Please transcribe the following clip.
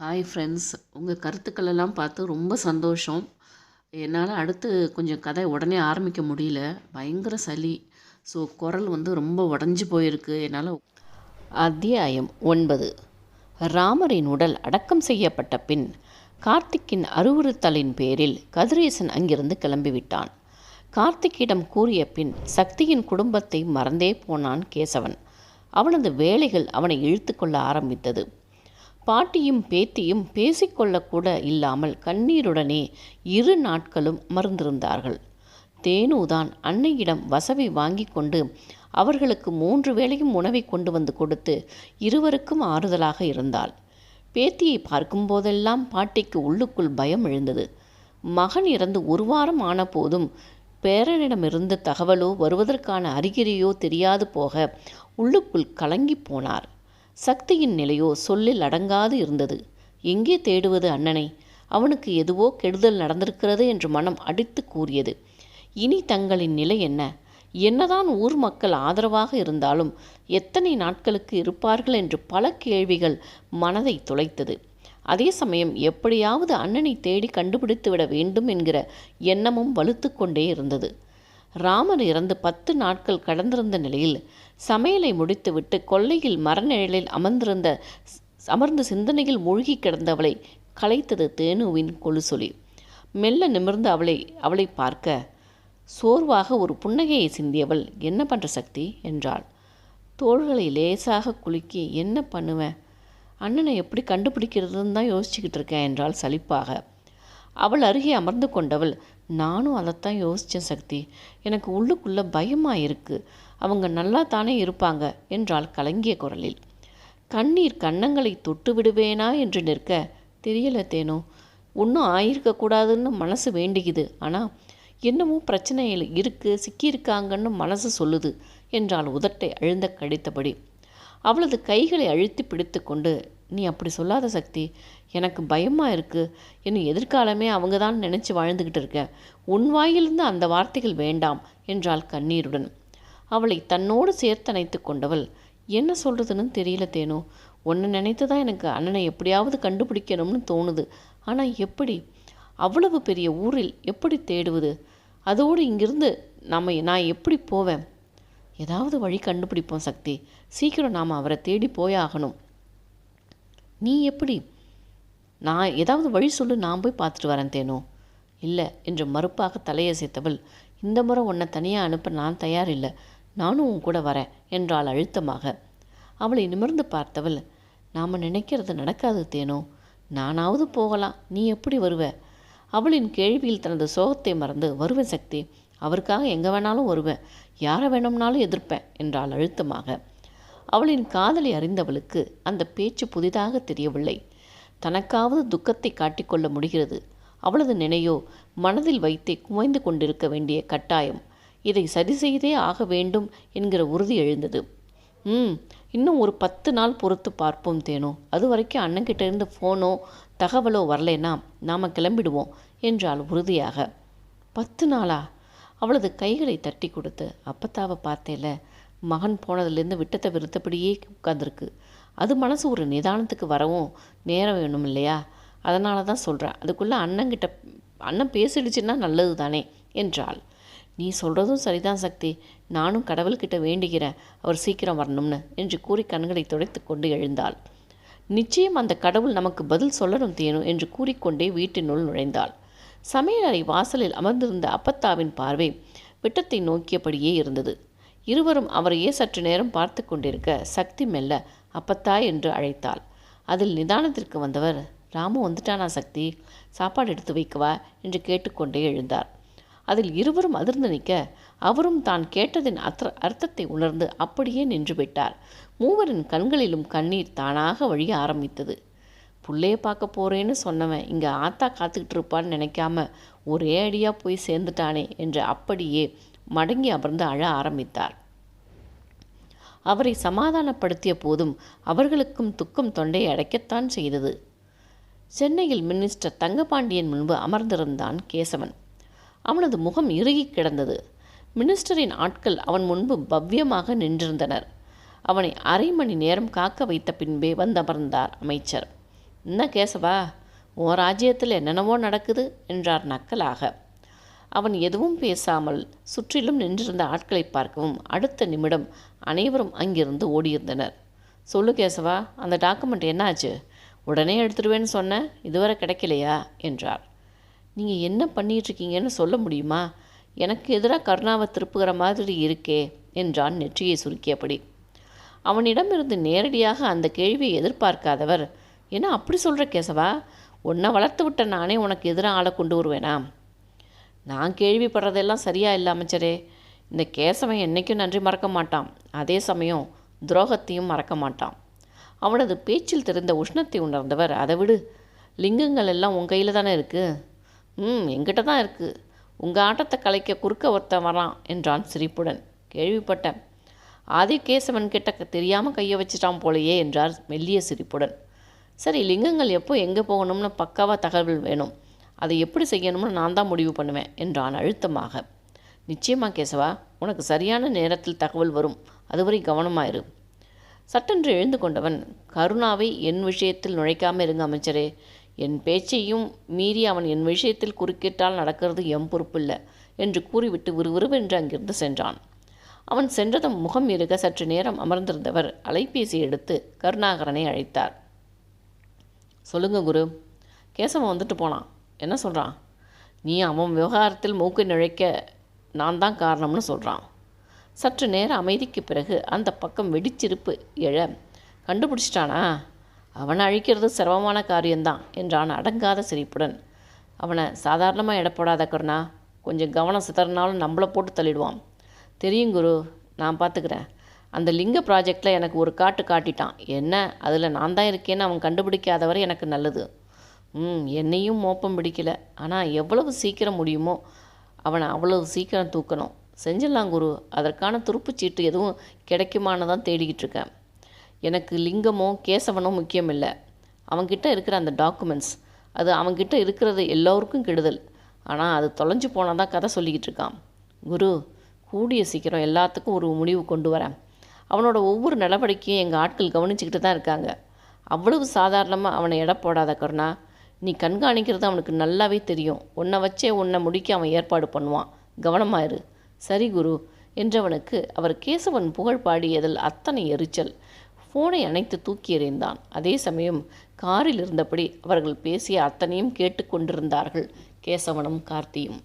Hi friends உங்கள் கருத்துக்களெல்லாம் பார்த்து ரொம்ப சந்தோஷம். என்னால் அடுத்து கொஞ்சம் கதை உடனே ஆரம்பிக்க முடியல. பயங்கர சளி. ஸோ குரல் வந்து ரொம்ப உடஞ்சி போயிருக்கு. என்னால் அத்தியாயம் ஒன்பது. ராமரின் உடல் அடக்கம் செய்யப்பட்ட பின் கார்த்திக்கின் அறிவுறுத்தலின் பேரில் கதிரேசன் அங்கிருந்து கிளம்பிவிட்டான். கார்த்திக்கிடம் கூறிய பின் சக்தியின் குடும்பத்தை மறந்தே போனான் கேசவன். அவனது வேலைகள் அவனை இழுத்து கொள்ள ஆரம்பித்தது. பாட்டியும் பேத்தியும் பேசிக்கொள்ளக்கூட இல்லாமல் கண்ணீருடனே இரு நாட்களும் அமர்ந்திருந்தார்கள் தேனுதான் அன்னையிடம் வசவி வாங்கி கொண்டு அவர்களுக்கு மூன்று வேளையும் உணவை கொண்டு வந்து கொடுத்து இருவருக்கும் ஆறுதலாக இருந்தாள். பேத்தியை பார்க்கும்போதெல்லாம் பாட்டிக்கு உள்ளுக்குள் பயம் எழுந்தது. மகன் இறந்து ஒரு வாரம் ஆன போதும் பேரனிடமிருந்து தகவலோ வருவதற்கான அறிகுறியோ தெரியாது போக உள்ளுக்குள் கலங்கி போனார். சக்தியின் நிலையோ சொல்லில் அடங்காது இருந்தது. எங்கே தேடுவது அண்ணனை? அவனுக்கு எதுவோ கெடுதல் நடந்திருக்கிறது என்று மனம் அடித்து கூறியது. இனி தங்களின் நிலை என்ன? என்னதான் ஊர் மக்கள் ஆதரவாக இருந்தாலும் எத்தனை நாட்களுக்கு இருப்பார்கள் என்று பல கேள்விகள் மனதை துளைத்தது. அதே சமயம் எப்படியாவது அண்ணனை தேடி கண்டுபிடித்து விட வேண்டும் என்கிற எண்ணமும் வலுத்து கொண்டே இருந்தது. ராமர் இறந்து பத்து நாட்கள் கடந்திருந்த நிலையில் சமையலை முடித்துவிட்டு கொல்லையில் மரநிழலில் அமர்ந்திருந்த அமர்ந்த சிந்தனையில் மூழ்கி கிடந்தவளை கலைத்தது தேனுவின் கொலுசொலி. மெல்ல நிமிர்ந்து அவளை அவளை பார்க்க சோர்வாக ஒரு புன்னகையை சிந்தியவள் என்ன பண்ணுற சக்தி? என்றாள். தோள்களை லேசாக குலுக்கி என்ன பண்ணுவேன் அண்ணனை எப்படி கண்டுபிடிக்கிறதுன்னு தான் யோசிச்சுக்கிட்டு இருக்கேன் என்றாள் சலிப்பாக. அவள் அருகே அமர்ந்து கொண்டவள். நானும் அதைத்தான் யோசித்தேன் சக்தி. எனக்கு உள்ளுக்குள்ளே பயமாக இருக்குது அவங்க நல்லா தானே இருப்பாங்க என்றாள் கலங்கிய குரலில். கண்ணீர் கன்னங்களை தொட்டு விடுவேனா? என்று நிற்க தெரியல தேனோ. ஒன்றும் ஆயிருக்கக்கூடாதுன்னு மனசு வேண்டிக்குது. ஆனால் என்னமோ பிரச்சனையில் இருக்குது சிக்கியிருக்காங்கன்னு மனசு சொல்லுது என்றால் உதட்டை அழுந்த கடித்தபடி. அவளது கைகளை அழுத்தி பிடித்து கொண்டு நீ அப்படி சொல்லாத சக்தி. எனக்கு பயமாக இருக்குது என் எதிர்காலமே அவங்க தான் நினச்சி வாழ்ந்துக்கிட்டு இருக்க. உன் வாயிலிருந்து அந்த வார்த்தைகள் வேண்டாம் என்றாள் கண்ணீருடன். அவளை தன்னோடு சேர்த்தணைத்து கொண்டவள் என்ன சொல்கிறதுன்னு தெரியல தேனோ. ஒன்று நினைத்து தான் எனக்கு அண்ணனை எப்படியாவது கண்டுபிடிக்கணும்னு தோணுது. ஆனால் எப்படி? அவ்வளவு பெரிய ஊரில் எப்படி தேடுவது? அதோடு இங்கிருந்து நம்ம நான் எப்படி போவேன்? ஏதாவது வழி கண்டுபிடிப்போம் சக்தி. சீக்கிரம் நாம் அவரை தேடி போயாகணும். நீ எப்படி? நான் ஏதாவது வழி சொல்லு நான் போய் பார்த்துட்டு வரேன் தேனோ. இல்லை என்று மறுப்பாக தலையசைத்தவள். இந்த முறை உன்னை தனியாக அனுப்ப நான் தயார் இல்லை நானும் உன் கூட வரேன் என்றாள் அழுத்தமாக. அவளை நிமிர்ந்து பார்த்தவள் நாம் நினைக்கிறது நடக்காது தேனோ. நானாவது போகலாம். நீ எப்படி வருவ? அவளின் கேள்வியில் தனது சோகத்தை மறந்து வருவேன் சக்தி. அவருக்காக எங்கே வேணாலும் வருவேன். யாரை வேணும்னாலும் எதிர்ப்பேன் என்றாள் அழுத்தமாக. அவளின் காதலை அறிந்தவளுக்கு அந்த பேச்சு புதிதாக தெரியவில்லை. தனக்காவது துக்கத்தை காட்டிக்கொள்ள முடிகிறது. அவளது நினையோ மனதில் வைத்தே குமைந்து கொண்டிருக்க வேண்டிய கட்டாயம். இதை சரி செய்தே ஆக வேண்டும் என்கிற உறுதி எழுந்தது. ம் இன்னும் ஒரு பத்து நாள் பொறுத்து பார்ப்போம் தேனோ. அது வரைக்கும் அண்ணன்கிட்ட இருந்து ஃபோனோ தகவலோ வரலைன்னா நாம் கிளம்பிடுவோம் என்றாள் உறுதியாக. பத்து நாளா? அவளது கைகளை தட்டி கொடுத்து அப்பத்தாவை பார்த்தேல மகன் போனதுலேருந்து விட்டத்தை விருத்தப்படியே உட்காந்துருக்கு அது மனசு ஒரு நிதானத்துக்கு வரவும் நேரம் வேணும் இல்லையா அதனால தான் சொல்கிறேன் அதுக்குள்ளே அண்ணங்கிட்ட அண்ணன் பேசிடுச்சுன்னா நல்லது தானே என்றாள். நீ சொல்கிறதும் சரிதான் சக்தி நானும் கடவுள்கிட்ட வேண்டுகிறேன் அவர் சீக்கிரம் வரணும்னு என்று கூறி கண்களை துடைத்து கொண்டு எழுந்தாள். நிச்சயம் அந்த கடவுள் நமக்கு பதில் சொல்லணும் தேனும் என்று கூறிக்கொண்டே வீட்டினுள் நுழைந்தாள். சமையலறை வாசலில் அமர்ந்திருந்த அப்பத்தாவின் பார்வை விட்டத்தை நோக்கியபடியே இருந்தது. இருவரும் அவரையே சற்று நேரம் பார்த்து கொண்டிருக்க சக்தி மெல்ல அப்பத்தா என்று அழைத்தாள். அதில் நிதானத்திற்கு வந்தவர் ராமு வந்துட்டானா சக்தி? சாப்பாடு எடுத்து வைக்கவா என்று கேட்டுக்கொண்டே எழுந்தார். அதில் இருவரும் அதிர்ந்து நிற்க அவரும் தான் கேட்டதின் அர்த்த அர்த்தத்தை உணர்ந்து அப்படியே நின்று விட்டார். மூவரின் கண்களிலும் கண்ணீர் தானாக வழிய ஆரம்பித்தது. பிள்ளைய பார்க்க போகிறேன்னு சொன்னவன் இங்கே ஆத்தா காத்துக்கிட்டு இருப்பான்னு நினைக்காம ஒரே அடியாக போய் சேர்ந்துட்டானே என்று அப்படியே மடங்கி அமர்ந்து அழ ஆரம்பித்தார். அவரை சமாதானப்படுத்திய போதும் அவர்களுக்கும் துக்கம் தொண்டையை அடைக்கத்தான் செய்தது. சென்னையில் மினிஸ்டர் தங்கபாண்டியன் முன்பு அமர்ந்திருந்தான் கேசவன். அவனது முகம் இறுகி கிடந்தது. மினிஸ்டரின் ஆட்கள் அவன் முன்பு பவ்யமாக நின்றிருந்தனர். அவனை அரை மணி நேரம் காக்க வைத்த பின்பே வந்தமர்ந்தார் அமைச்சர். என்ன கேசவா? உன் ராஜ்யத்தில் என்னென்னவோ நடக்குது என்றார் நக்கலாக. அவன் எதுவும் பேசாமல் சுற்றிலும் நின்றிருந்த ஆட்களை பார்க்கவும் அடுத்த நிமிடம் அனைவரும் அங்கிருந்து ஓடியிருந்தனர். சொல்லு கேசவா அந்த டாக்குமெண்ட் என்னாச்சு? உடனே எடுத்துடுவேன்னு சொன்னேன் இதுவரை கிடைக்கலையா? என்றார். நீங்கள் என்ன பண்ணிகிட்ருக்கீங்கன்னு சொல்ல முடியுமா? எனக்கு எதிராக கருணாவை திருப்புகிற மாதிரி இருக்கே என்றான் நெற்றியை சுருக்கியபடி. அவனிடமிருந்து நேரடியாக அந்த கேள்வியை எதிர்பார்க்காதவர் என்ன அப்படி சொல்கிற கேசவா? உன்னை வளர்த்து விட்ட நானே உனக்கு எதிராக ஆளை கொண்டு வருவேனா? நான் கேள்விப்படுறதெல்லாம் சரியா இல்லை அமைச்சரே. இந்த கேசவன் என்றைக்கும் நன்றி மறக்க மாட்டான். அதே சமயம் துரோகத்தையும் மறக்க மாட்டான். அவனது பேச்சில் தெரிந்த உஷ்ணத்தை உணர்ந்தவர் அதை விடு. லிங்கங்கள் எல்லாம் உன் கையில் தானே இருக்குது ம் எங்கிட்ட தான் இருக்குது உங்கள் ஆட்டத்தை கலைக்க குறுக்க ஒருத்தன் வரான் என்றான் சிரிப்புடன். கேள்விப்பட்டேன். ஆதிகேசவன் கிட்ட தெரியாமல் கையை வச்சிட்டான் போலையே என்றார் மெல்லிய சிரிப்புடன். சரி லிங்கங்கள் எப்போ எங்கே போகணும்னு பக்காவாக தகவல் வேணும்? அதை எப்படி செய்யணும்னு நான் தான் முடிவு பண்ணுவேன் என்றான் அழுத்தமாக. நிச்சயமாக கேசவா உனக்கு சரியான நேரத்தில் தகவல் வரும். அதுவரை கவனமாயிரு சட்டென்று எழுந்து கொண்டவன் கருணாவை என் விஷயத்தில் நுழைக்காமல் இருங்க அமைச்சரே. என் பேச்சையும் மீறி அவன் என் விஷயத்தில் குறுக்கிட்டால் நடக்கிறது எம் பொறுப்பில்லை என்று கூறிவிட்டு விறுவிறுவென்று அங்கிருந்து சென்றான். அவன் சென்றதும் முகம் இருக்க சற்று நேரம் அமர்ந்திருந்தவர் அலைபேசி எடுத்து கருணாகரனை அழைத்தார். சொல்லுங்க குரு. கேசவன் வந்துட்டு போனான். என்ன சொல்கிறான் நீ அவன் விவகாரத்தில் மூக்கு நுழைக்க நான் தான் காரணம்னு சொல்கிறான் சற்று நேர அமைதிக்கு பிறகு அந்த பக்கம் வெடிச்சிருப்பு எழ கண்டுபிடிச்சிட்டானா? அவனை அழிக்கிறது சிரமமான காரியம்தான் என்றான் அடங்காத சிரிப்புடன். அவனை சாதாரணமாக இடப்படாத கருணா. கொஞ்சம் கவனம் சிதறினாலும் நம்மளை போட்டு தள்ளிடுவான். தெரியும் குரு நான் பார்த்துக்கிறேன் அந்த லிங்க ப்ராஜெக்டில் எனக்கு ஒரு காட்டு காட்டிட்டான். என்ன? அதில் நான் தான் இருக்கேன்னு அவன் கண்டுபிடிக்காதவரை எனக்கு நல்லது. ம் என்னையும் மோப்பம் பிடிக்கல. ஆனால் எவ்வளவு சீக்கிரம் முடியுமோ அவனை அவ்வளவு சீக்கிரம் தூக்கணும். செஞ்சிடலாம் குரு. அதற்கான துருப்புச்சீட்டு எதுவும் கிடைக்குமான்னு தான் தேடிக்கிட்டு இருக்கேன். எனக்கு லிங்கமோ கேசவனோ முக்கியம் இல்லை. அவன்கிட்ட இருக்கிற அந்த டாக்குமெண்ட்ஸ் அது அவன்கிட்ட இருக்கிறது எல்லோருக்கும் கெடுதல். ஆனால் அது தொலைஞ்சு போனால் தான் கதை சொல்லிக்கிட்டு இருக்கான். குரு கூடிய சீக்கிரம் எல்லாத்துக்கும் ஒரு முடிவு கொண்டு வரேன். அவனோட ஒவ்வொரு நடவடிக்கையும் எங்கள் ஆட்கள் கவனிச்சுக்கிட்டு தான் இருக்காங்க. அவ்வளவு சாதாரணமாக அவனை எடை போடாத கருணா. நீ கண்காணிக்கிறது அவனுக்கு நல்லாவே தெரியும். உன்னை வச்சே உன்னை முடிக்க அவன் ஏற்பாடு பண்ணுவான். கவனமாயிரு சரி குரு என்றவனுக்கு அவர் கேசவன் புகழ் பாடியதில் அத்தனை எரிச்சல். ஃபோனை அணைத்து தூக்கி எறிந்தான். அதே சமயம் காரில் இருந்தபடி அவர்கள் பேசிய அத்தனையும் கேட்டுக்கொண்டிருந்தார்கள். கேசவனும் கார்த்தியும்.